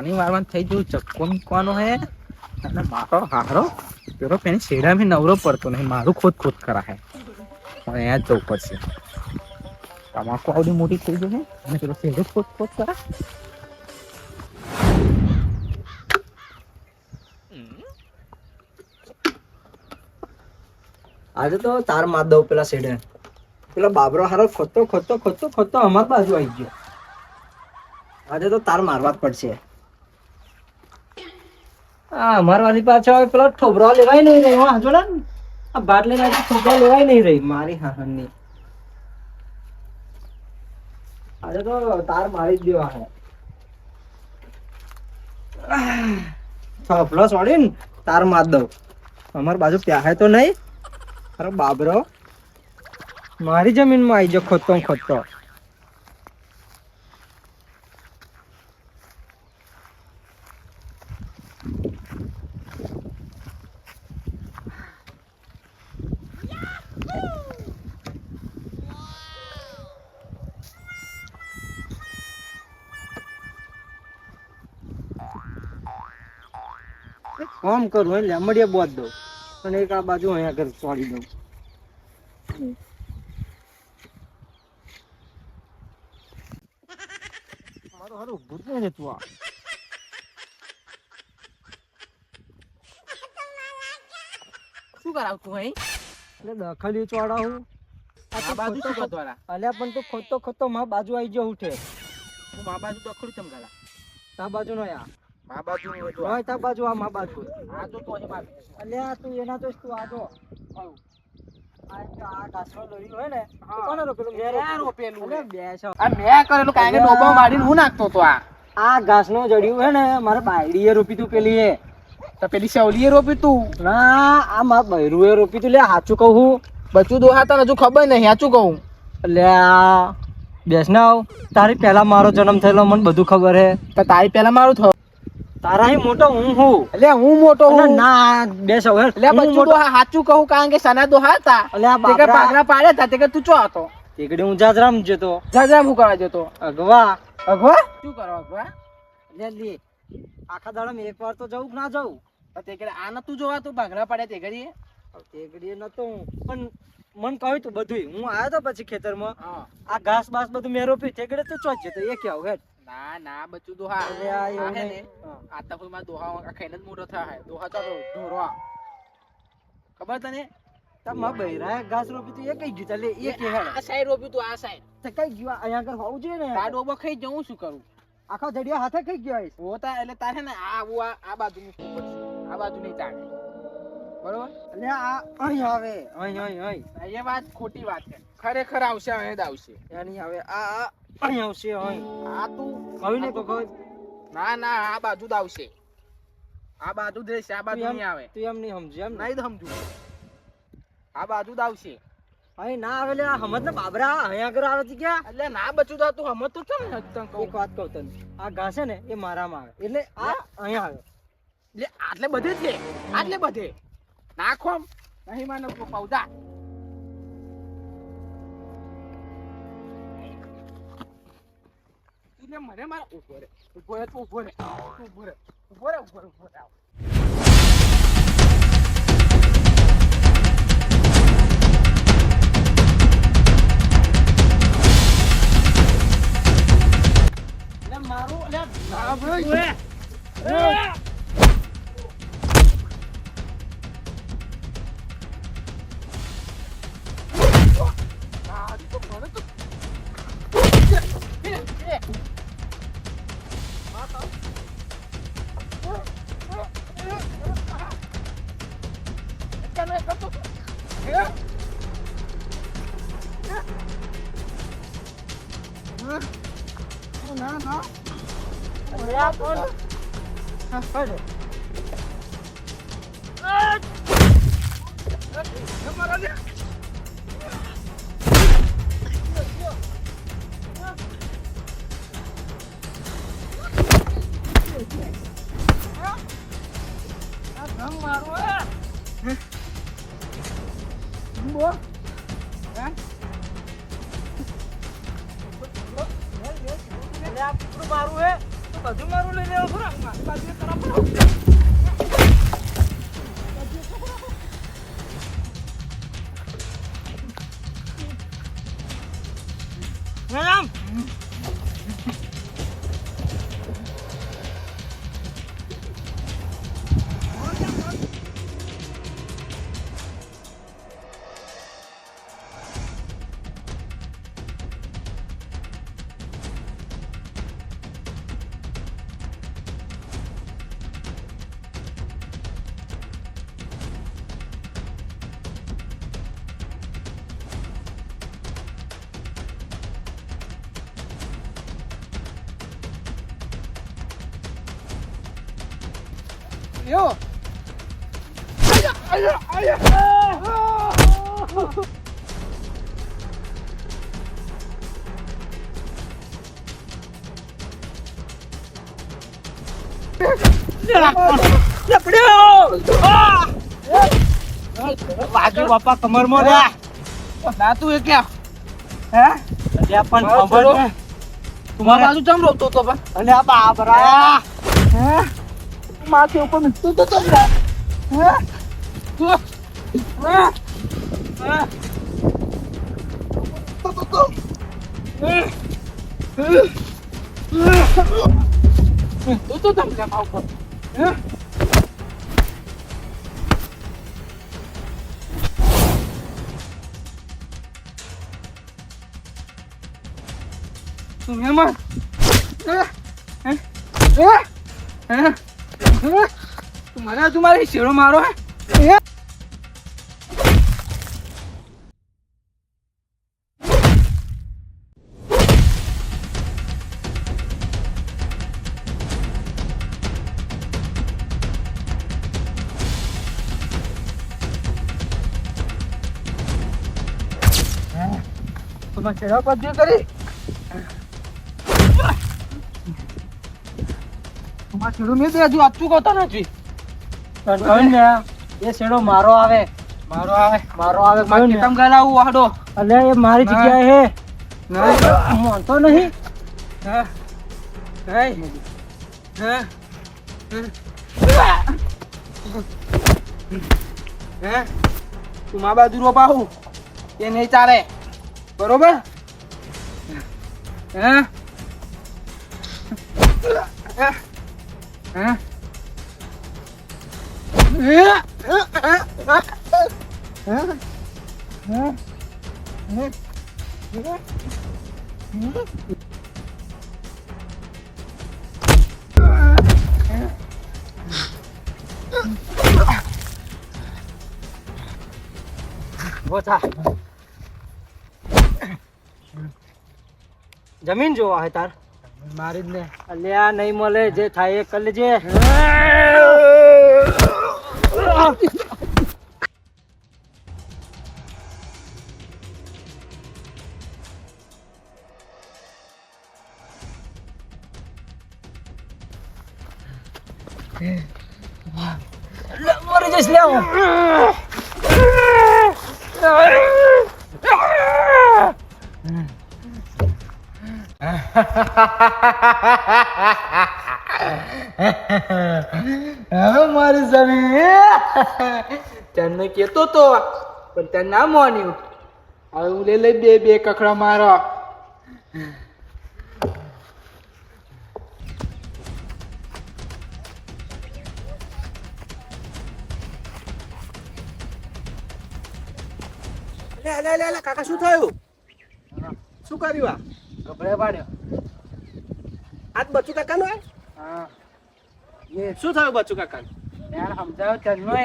પાણી વાળવાનું થઈ ગયું, ચક્કો મૂકવાનો હે. અને મારો હારો, પેલો પેની શેડામાં નવરો પડતો નહીં, મારું ખોદ ખોદ કરા હે. પણ અહીંયા જવું પડશે. તમાકુ આવડી મોટી થઈ ગઈ છે અને પેલો શેડો ખોદ ખોદ કરા. આજે તો તાર દઉં પેલા શેડે પેલા બાબરો હારો ખોતો ખોતો ખોતો ખોતો અમાર બાજુ આવી ગયો. આજે તો તાર મારવા જ પડશે. આ અમાર વાળી પાછળ હવે પેલો ઠોબરો લેવાય નહીં રહી હા જોડે ને. આ બાટલી નાખી ઠોબરો લેવાય નહીં રહી. મારી હાહનની. આજે તો તાર મારી જ દેવા હે. ઠોબરો છોડી ને, તાર માર દઉં. અમાર બાજુ પ્યાહે તો નહીં. અરે બાબરો. મારી જમીનમાં આવી ગયો ખોદતો ને કામ કરું એટલે અમડિયા બોધ દઉં. અને એક આ બાજુ અહીંયા આગળ છોડી દઉં. મારો હારું નહીં રહેતું આ. શું કરાવતું હઈ એટલે દખલી ચોડાવું આ તો આ બાજુ શું ખોટો- અલ્યા પણ તું ખોતો ખોતો માં બાજુ આવી ગયો ઉઠે. હું મા બાજુ દખડું ચમ ગાલા તા બાજુ નો યા મા બાજુ હોય તો હોય તા બાજુ આ મા બાજુ. આ તો તો અલ્યા તું એના તો તું આ જો. ને. આ જડ્યું હે ને મારે બાયડીએ રોપી તું પેલી તો પેલી રોપી તું? ના આ મારા બૈરુએ રોપી તું. લે સાચું કહું બચું દોહાતા હજુ ખબર નહીં સાચું કહું. એટલે બેસનાવ તારી પહેલા મારો જન્મ થયેલો મને બધું ખબર હે. તો તારી પહેલા મારું થયું. તારાથી મોટો હું હું. એટલે હું મોટો હું. ના એટલે મોટો સાચું કહું કારણ કે સના તો હતા. અલ્યા કે પાઘરા પાડ્યા હતા તે કે તું ચો હતો તેકડી હું જાજરામ જતો. જાજા હું કરવા જતો? અગવા. અઘવા શું કરવા અઘવા લે લે. આખા દાડામાં એક વાર તો જવું કે ના જવું તો આ નતું જોવા તું પાઘરા પાડ્યા તે ઘડીએ તેકડી નતો હું. પણ મન કહ્યું તું બધું હું આવ્યો તો પછી ખેતરમાં. આ ઘાસ બાસ બધું મેં રોપ્યું તેકડે તો જતો એ કેવું હેડ. ના ના બચ્ચું દોહા. આ હે ને આ તો કોઈ માં દોહા આ ખાઈને જ મોટો હે. દોહા ચાલો ઢોરો ખબર તને? તમારા બૈરા ઘાસ રોપી તું એ કઈ ગયું? ચાલે એ કે હે. આ સાઈડ રોપ્યું તું આ સાઈડ. તો કઈ ગયું? અહીંયા આગળ હોવું જોઈએ ને? આ ડોબો ખાઈ જવું શું કરું? આખા જડિયા હાથે કઈ ગયો હશે હોતા એટલે તારે ને આ આવું આ આ બાજુ પડશે આ બાજુ નહીં ચાલે. બરોબર? એટલે આ અહીં આવે. અહીં અહીં અહીં. એ વાત ખોટી વાત છે. ખરેખર આવશે અહીં જ આવશે. એની હવે આ આ અહીં આવશે અહીં. આ તું? કહ્યું ને કોઈ ના ના આ બાજુ જ આવશે. આ બાજુ જ રહેશે આ બાજુ નહીં આવે. તું એમ નહીં સમજે એમ નહીં સમજુ. આ બાજુ જ આવશે. અહીં ના આવે લે હમત ને બાબરા અહીં આગળ આવે છે ક્યાં? એટલે ના બચું તો તું હમત તો કેમ તને કહું? એક વાત કહું તને. આ છે ને એ મારામાં આવે. એટલે આ અહીં આવે. એટલે આટલે બધે છે. આટલે બધે. નાખો. નહીં માનો પૌધા એટલે મને મારા ઊભો રે ઊભો રે તું ઊભો રે. તું ઊભો રે ઊભો રે ઊભો રે ઊભો રે મારું એટલે હા, રામ યો આયા આયા આયા વાગ્યું બાપા કમરમાં રે ના તું એ ક્યાં હે પણ ખબર તમારા બાજુ ચમ રોતો તો પણ? અલ્યા બાબરા. હે? માથે ઉપર તો તું હે તો તો તો હે હે તું તો ચમ રે માવ પર હે હે હે હે હે તું મને તું મારી શેરો મારો હે? હે તું મને શેરો પદ્ય કરી. મેં હજુ આચું નથી. ને એ મારો આવે. આવે આવે. એ. જગ્યાએ હે. નહીં માનતો નહીં. હે હે હે હે તું મા બાજુ રોપા હું. એ નહીં ચાલે. બરોબર? હે જમીન જોવા હે તાર. મારી જ ને. અલ્યા નહીં મળે જે થાય એ કરી લેજે. મરી જઈશ લે હું. મારી જમીન તને કેતો તો, પણ તને ના માન્યું. હવે હું લઈ લઈ બે બે કકડા મારો. કાકા, શું થયું? શું કર્યું આ? કપડે પાડ્યો. આજ બચુ કાકા નો હા. એ શું થયું બચુ કાકા યાર સમજાયો તને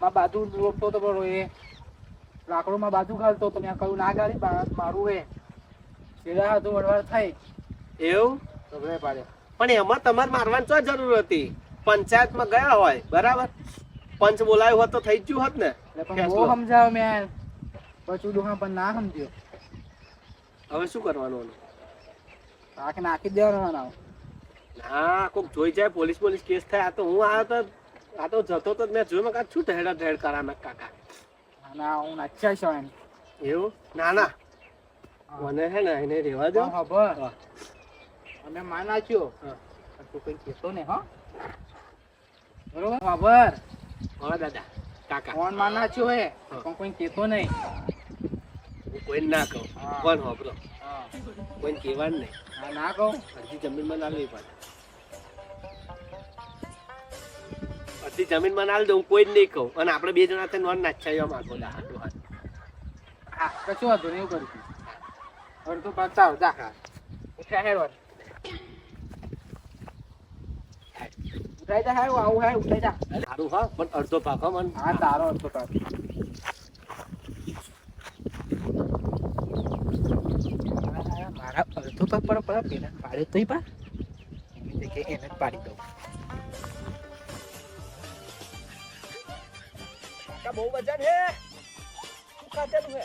માં બાજુ રોપતો તો બરો એ. લાકડો માં બાજુ ખાલતો તો મેં કહ્યું ના ગાડી મારું એ. પેલા હતું વડવાડ થઈ. એવું? કપડે પાડ્યો. પણ એમાં તમારે મારવાની શું જરૂર હતી? પંચાયતમાં ગયા હોય બરાબર? પંચ બોલાયું હોત તો થઈ જ ગયું હોત ને. બહુ સમજાવ્યો મેં. પછી દુખા પણ ના સમજ્યો. હવે શું કરવાનું? આખે નાખી દેવાનો ના ના કોક જોઈ જાય પોલીસ પોલીસ કેસ થાય. આ તો હું આવ્યો તો આ તો જતો તો મેં જોયું કાં શું ઢેડા ઢેડ કરા મેં કાકા. ના હું નાચ્યા છો એમ એવું? ના ના. મને હે ને એને રેવા દો. ખબર હા. અમે માં નાચ્યો. તું કઈ કહેતો ને હો. બરોબર? ખબર હા દાદા. કાકા. ફોનમાં નાચ્યો હે પણ કોઈ કહેતો નહીં. હું કોઈને ના કહું. પણ કોણ હોબરો કોઈ કહેવાનું નહીં. ના કહું? અડધી જમીનમાં ના લેવી પડે. અડધી જમીનમાં ના દઉં કોઈ જ નહીં કહું. અને આપણે બે જણા થઈને વન નાચ્યા માગો લા હાટો હાથ હા કશું વાંધો નહીં એવું કરું અડધો પાંચ ચાલો જા. ઉઠ્યા હેડ વાત ઉઠાઈ જા હેડ આવું હેડ ઉઠાઈ જા. સારું હા પણ અડધો પાકો મન. હા તારો અડધો ભાગ. મારા અડધો પગ પર પર પેલા પાડ્યો તોય પા એની જગ્યાએ એને જ પાડી દઉં. બહુ વજન હે. શું ખાતેલું હે?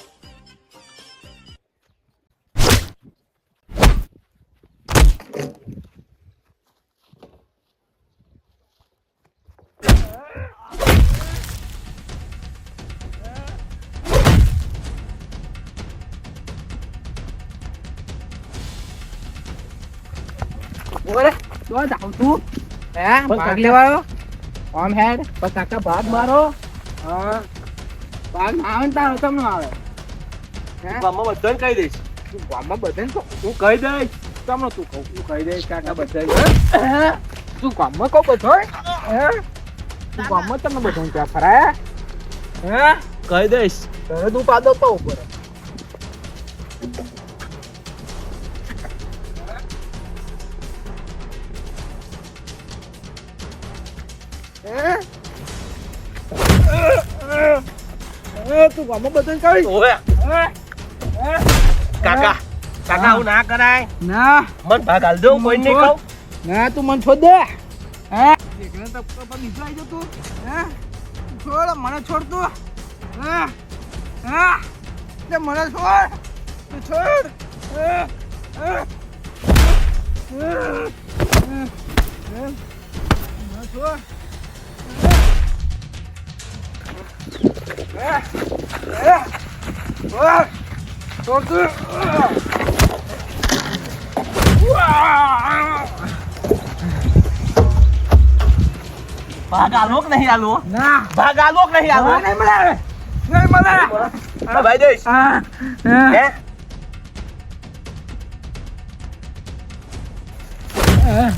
બોલે તો જાઉં તું હે ભાગ લેવા આવ્યો ઓમ હેડ પણ કાકા ભાગ મારો. હા. ભાગ ના આવે ને તારો તમને આવે? હે? ગામમાં બધાને કહી દઈશ. તું ગામમાં બધાને તો હું કહી દઈશ. તમને તું કહું? તું કહી દઈશ કાકા બધા તું ગામમાં કહું બધો? હે? તું ગામમાં તમને બધાને ક્યાં ફરાયા? હે? કહી દઈશ. તને તું પાદો તો ઉપર તું ગામમાં બધાને કહી ઓવે કાકા કાકા આવું ના કરાય ના મન ભાગ હાલ દઉં કોઈ નહીં કહું ના તું મને છોડ દે હે એકને તો પર બીજો આવી તું હે છોડ મને છોડ તું હે હે તે મને છોડ તું છોડ હે હે હે હે હે મને છોડ હે હે હે. છોડ તું ભાગ આલો કે નહીં આલો ના ભાગ આલો કે નહીં આલો નહીં મળે. નહીં મળે ભાઈ જઈશ. હે? હા.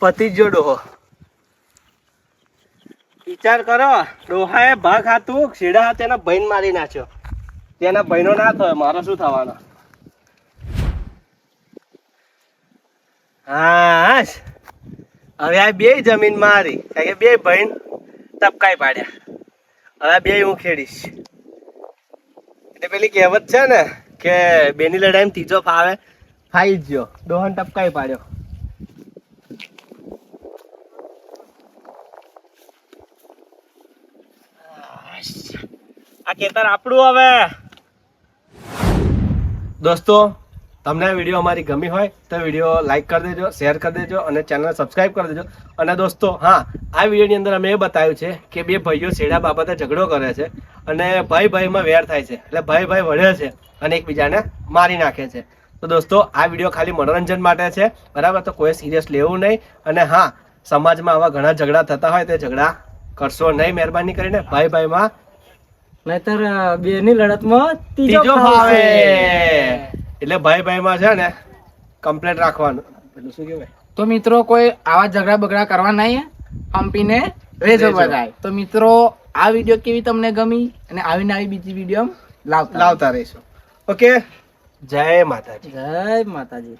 પતિ જ ડોહો વિચાર કરો, ડોહાએ ભાગ હાતું શીડા હાથે એના ભાઈ મારી નાખ્યો. તેના ભાઈનો ના થયો, મારો શું થવાનો? હા હવે આ બે જમીન મારી, કારણ કે બે ભાઈ તપકાઈ પાડ્યા. હવે બે હું ખેડીશ. એટલે પેલી કહેવત છે ને, કે બેની લડાઈ ત્રીજો ફાવે, ફાઈ ગયો. ડોહન ટપકાઈ પાડ્યો. આ ખેતર આપણું હવે. દોસ્તો, તમને વીડિયો અમારી ગમી હોય તો વીડિયો લાઇક કરી દેજો શેર કરી દેજો અને ચેનલ સબસ્ક્રાઇબ કરી દેજો. અને દોસ્તો, હા, આ વિડીયોની અંદર અમે એ બતાવ્યું છે કે બે ભાઈઓ શેડા બાબતે ઝઘડો કરે છે અને ભાઈ ભાઈમાં વેર થાય છે. એટલે ભાઈ ભાઈ વળે છે અને એકબીજાને મારી નાખે છે. તો દોસ્તો, આ વીડિયો ખાલી મનોરંજન માટે છે. બરાબર? તો કોઈ સિરિયસ લેવું નહીં. અને હા, સમાજમાં આવા ઘણા ઝઘડા થતા હોય તે ઝઘડા કરશો નહીં મહેરબાની કરીને. ભાઈ ભાઈમાં નહીતર બે ની લડતમાં ત્રીજો ફાવે એટલે ભાઈ ભાઈમાં છે ને કમ્પ્લેટ રાખવાનું. એટલે શું કહેવાય? તો મિત્રો કોઈ આવા ઝઘડા બગડા કરવા નહીં હંપીને રેજો રેજો. બધાય. તો મિત્રો આ વીડિયો કેવી તમને ગમી? અને આવીને આવી બીજી વીડિયો લાવતા લાવતા રહીશું. ઓકે? જય માતાજી. જય માતાજી.